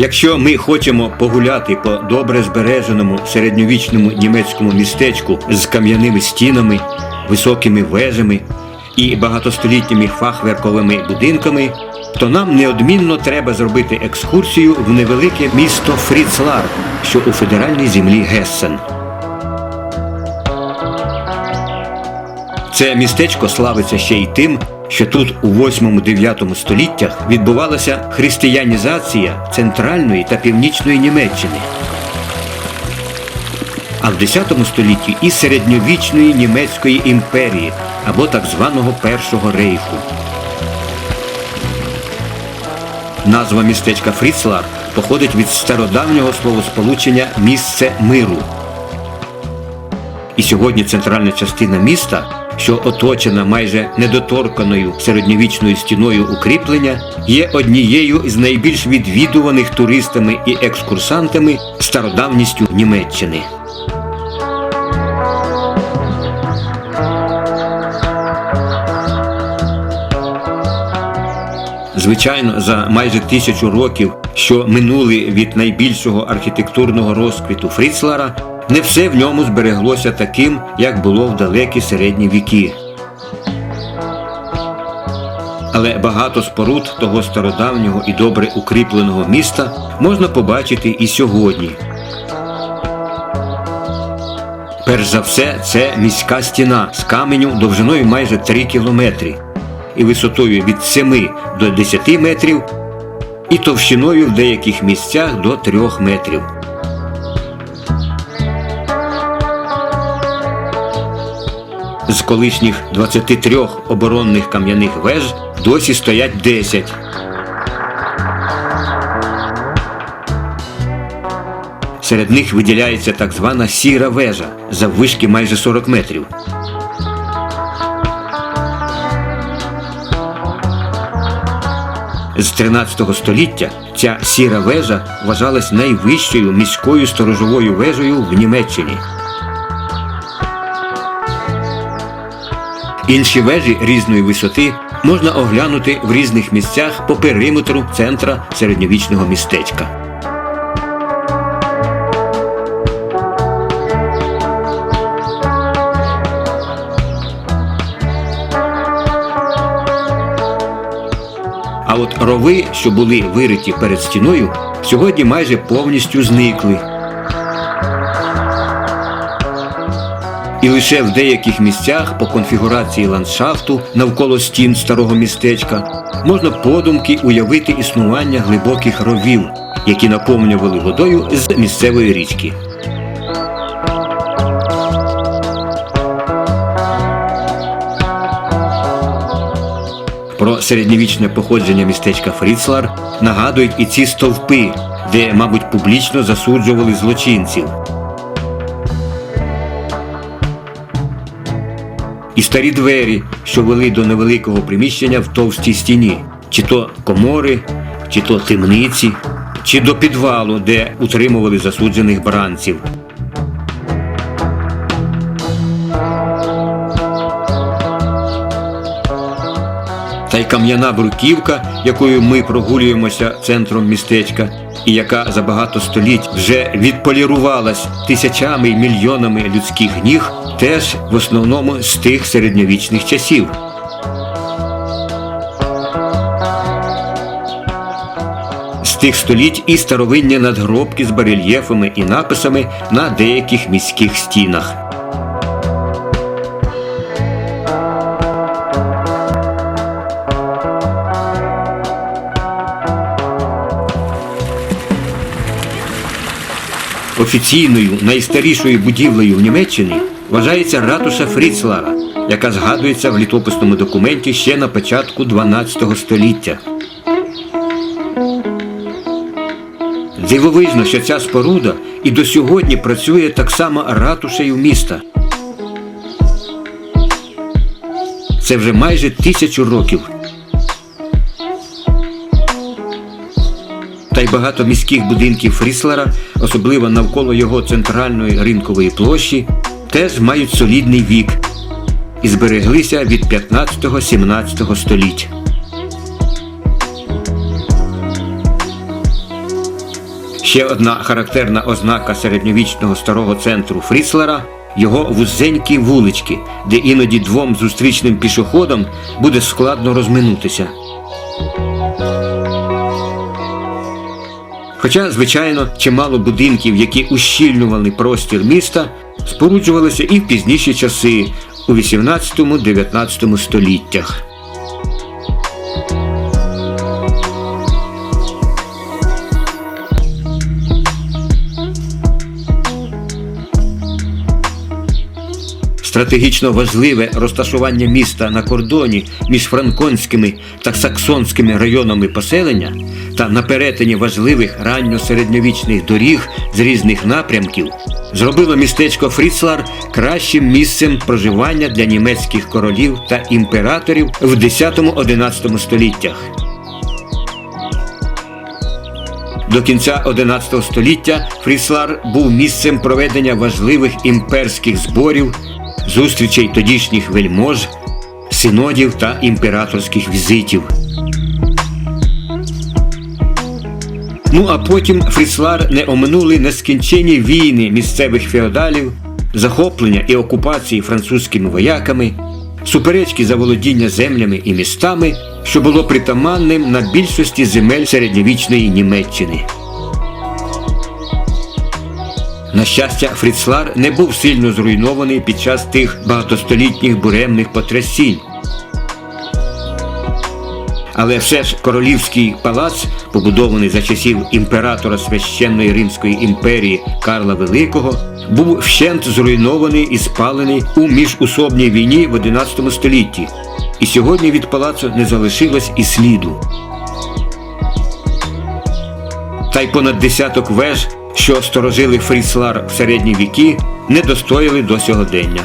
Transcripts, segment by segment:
Якщо ми хочемо погуляти по добре збереженому середньовічному німецькому містечку з кам'яними стінами, високими вежами і багатостолітніми фахверковими будинками, то нам неодмінно треба зробити екскурсію в невелике місто Фріцлар, що у федеральній землі Гессен. Це містечко славиться ще й тим, що тут у 8-9 століттях відбувалася християнізація центральної та північної Німеччини. А в 10 столітті і середньовічної німецької імперії або так званого Першого рейху. Назва містечка Фріцлар походить від стародавнього словосполучення місце миру. І сьогодні центральна частина міста, що оточена майже недоторканою середньовічною стіною укріплення, є однією з найбільш відвідуваних туристами і екскурсантами стародавністю Німеччини. Звичайно, за майже тисячу років, що минули від найбільшого архітектурного розквіту Фріцлара, не все в ньому збереглося таким, як було в далекі середні віки. Але багато споруд того стародавнього і добре укріпленого міста можна побачити і сьогодні. Перш за все, це міська стіна з каменю довжиною майже 3 кілометри і висотою від 7 до 10 метрів, і товщиною в деяких місцях до 3 метрів. З колишніх 23 оборонних кам'яних веж досі стоять 10. Серед них виділяється так звана сіра вежа заввишки майже 40 метрів. З 13 століття ця сіра вежа вважалась найвищою міською сторожовою вежею в Німеччині. Інші вежі різної висоти можна оглянути в різних місцях по периметру центра середньовічного містечка. А от рови, що були вириті перед стіною, сьогодні майже повністю зникли. І лише в деяких місцях по конфігурації ландшафту навколо стін старого містечка можна подумки уявити існування глибоких ровів, які наповнювали водою з місцевої річки. Про середньовічне походження містечка Фріцлар нагадують і ці стовпи, де, мабуть, публічно засуджували злочинців. І старі двері, що вели до невеликого приміщення в товстій стіні, чи то комори, чи то темниці, чи до підвалу, де утримували засуджених бранців. Та й кам'яна бруківка, якою ми прогулюємося центром містечка, і яка за багато століть вже відполірувалась тисячами й мільйонами людських ніг, теж в основному з тих середньовічних часів. З тих століть і старовинні надгробки з барельєфами і написами на деяких міських стінах. Офіційною найстарішою будівлею в Німеччині вважається ратуша Фріцлара, яка згадується в літописному документі ще на початку 12 століття. Дивовижно, що ця споруда і до сьогодні працює так само ратушею міста. Це вже майже тисячу років. Та й багато міських будинків Фріслера, особливо навколо його центральної ринкової площі, теж мають солідний вік і збереглися від 15-17 століть. Ще одна характерна ознака середньовічного старого центру Фріслера його вузенькі вулички, де іноді двом зустрічним пішоходам буде складно розминутися. Хоча, звичайно, чимало будинків, які ущільнювали простір міста, споруджувалися і в пізніші часи у 18-19 століттях. Стратегічно важливе розташування міста на кордоні між франконськими та саксонськими районами поселення та на перетині важливих ранньосередньовічних доріг з різних напрямків зробило містечко Фріцлар кращим місцем проживання для німецьких королів та імператорів в 10-11 століттях. До кінця XI століття Фріслар був місцем проведення важливих імперських зборів, зустрічей тодішніх вельмож, синодів та імператорських візитів. Ну а потім Фріслар не оминули нескінчені війни місцевих феодалів, захоплення і окупації французькими вояками, суперечки за володіння землями і містами, що було притаманним на більшості земель середньовічної Німеччини. На щастя, Фріцлар не був сильно зруйнований під час тих багатостолітніх буремних потрясінь. Але все ж королівський палац, побудований за часів імператора священної Римської імперії Карла Великого, був вщент зруйнований і спалений у міжусобній війні в XI столітті. І сьогодні від палацу не залишилось і сліду. Та й понад десяток веж, що сторожили Фріслар в середні віки, не достояли до сьогодення.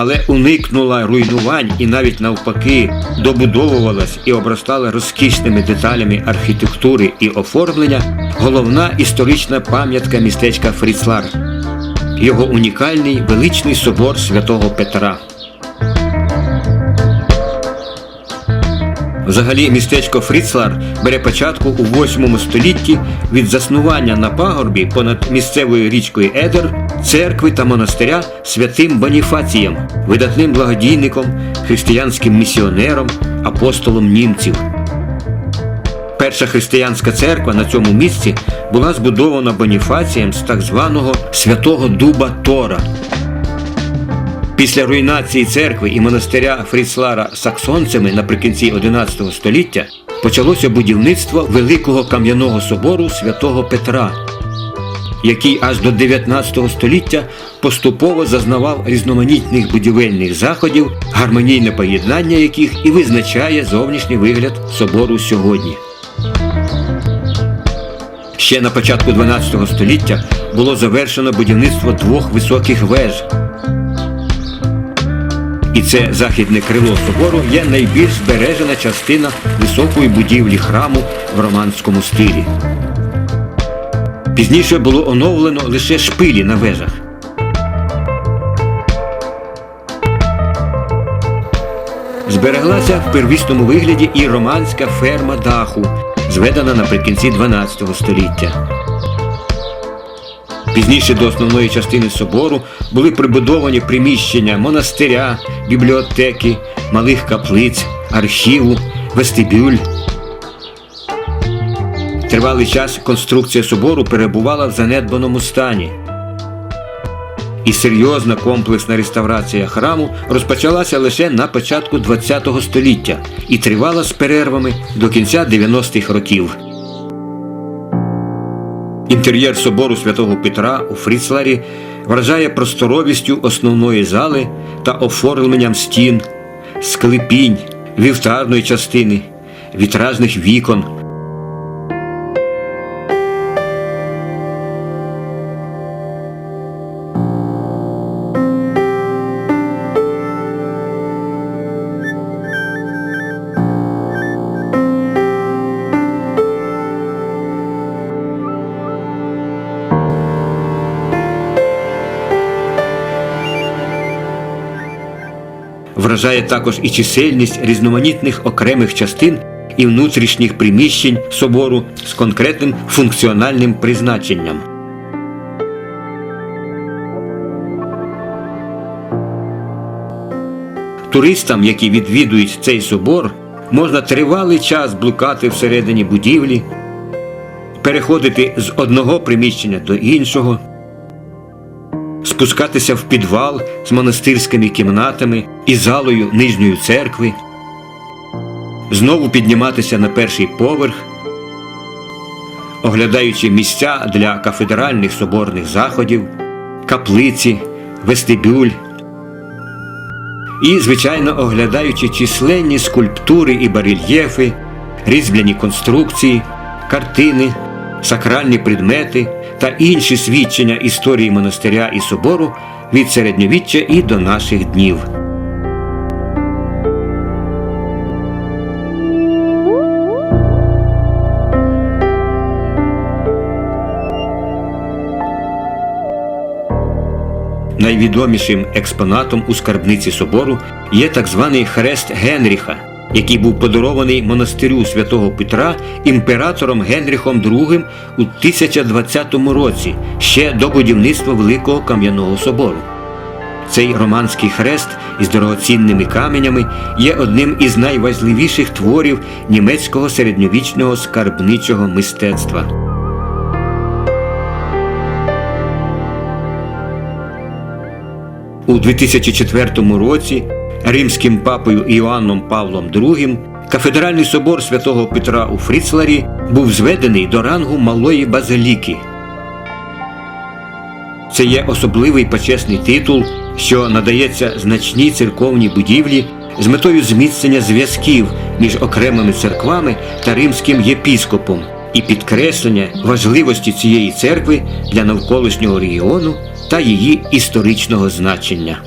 але уникнула руйнувань і навіть навпаки добудовувалась і обростала розкішними деталями архітектури і оформлення головна історична пам'ятка містечка Фріцлар, його унікальний величний собор святого Петра. Взагалі містечко Фріцлар бере початку у 8 столітті від заснування на пагорбі понад місцевою річкою Едер церкви та монастиря святим Боніфацієм, видатним благодійником, християнським місіонером, апостолом німців. Перша християнська церква на цьому місці була збудована Боніфацієм з так званого Святого Дуба Тора. Після руйнації церкви і монастиря Фріцлара саксонцями наприкінці XI століття почалося будівництво Великого кам'яного собору святого Петра, який аж до 19 століття поступово зазнавав різноманітних будівельних заходів, гармонійне поєднання яких і визначає зовнішній вигляд собору сьогодні. Ще на початку 12 століття було завершено будівництво двох високих веж. І це західне крило собору є найбільш збережена частина високої будівлі храму в романському стилі. Пізніше було оновлено лише шпилі на вежах. Збереглася в первісному вигляді і романська ферма даху, зведена наприкінці 12 століття. Пізніше до основної частини собору були прибудовані приміщення монастиря, бібліотеки, малих каплиць, архіву, вестибюль. Тривалий час конструкція собору перебувала в занедбаному стані. І серйозна комплексна реставрація храму розпочалася лише на початку ХХ століття і тривала з перервами до кінця 90-х років. Інтер'єр собору святого Петра у Фріцларі вражає просторовістю основної зали та оформленням стін, склепінь, вівтарної частини, вітражних вікон. Вражає також і чисельність різноманітних окремих частин і внутрішніх приміщень собору з конкретним функціональним призначенням. Туристам, які відвідують цей собор, можна тривалий час блукати всередині будівлі, переходити з одного приміщення до іншого, спускатися в підвал з монастирськими кімнатами і залою нижньої церкви, знову підніматися на перший поверх, оглядаючи місця для кафедральних соборних заходів, каплиці, вестибюль. І, звичайно, оглядаючи численні скульптури і барельєфи, різьбляні конструкції, картини, сакральні предмети та інші свідчення історії монастиря і собору від середньовіччя і до наших днів. Найвідомішим експонатом у скарбниці собору є так званий хрест Генріха, який був подарований монастирю святого Петра імператором Генріхом II у 1020 році ще до будівництва Великого Кам'яного собору. Цей романський хрест із дорогоцінними каменями є одним із найважливіших творів німецького середньовічного скарбничого мистецтва. У 2004 році римським папою Іоанном Павлом II кафедральний собор святого Петра у Фріцларі був зведений до рангу малої базиліки. Це є особливий почесний титул, що надається значній церковній будівлі з метою зміцнення зв'язків між окремими церквами та римським єпіскопом і підкреслення важливості цієї церкви для навколишнього регіону та її історичного значення.